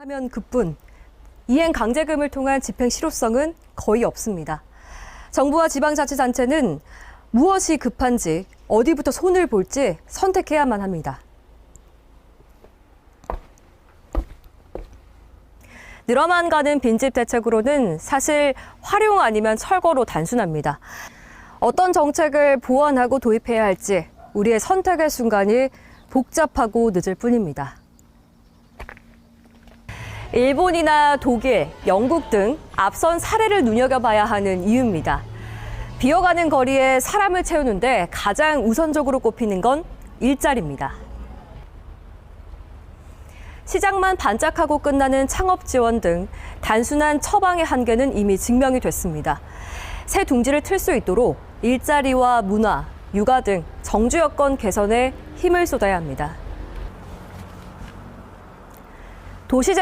하면 그뿐 이행 강제금을 통한 집행 실효성은 거의 없습니다. 정부와 지방자치단체는 무엇이 급한지 어디부터 손을 볼지 선택해야만 합니다. 늘어만 가는 빈집 대책으로는 사실 활용 아니면 철거로 단순합니다. 어떤 정책을 보완하고 도입해야 할지 우리의 선택의 순간이 복잡하고 늦을 뿐입니다. 일본이나 독일, 영국 등 앞선 사례를 눈여겨봐야 하는 이유입니다. 비어가는 거리에 사람을 채우는데 가장 우선적으로 꼽히는 건 일자리입니다. 시장만 반짝하고 끝나는 창업 지원 등 단순한 처방의 한계는 이미 증명이 됐습니다. 새 둥지를 틀 수 있도록 일자리와 문화, 육아 등 정주 여건 개선에 힘을 쏟아야 합니다. 도시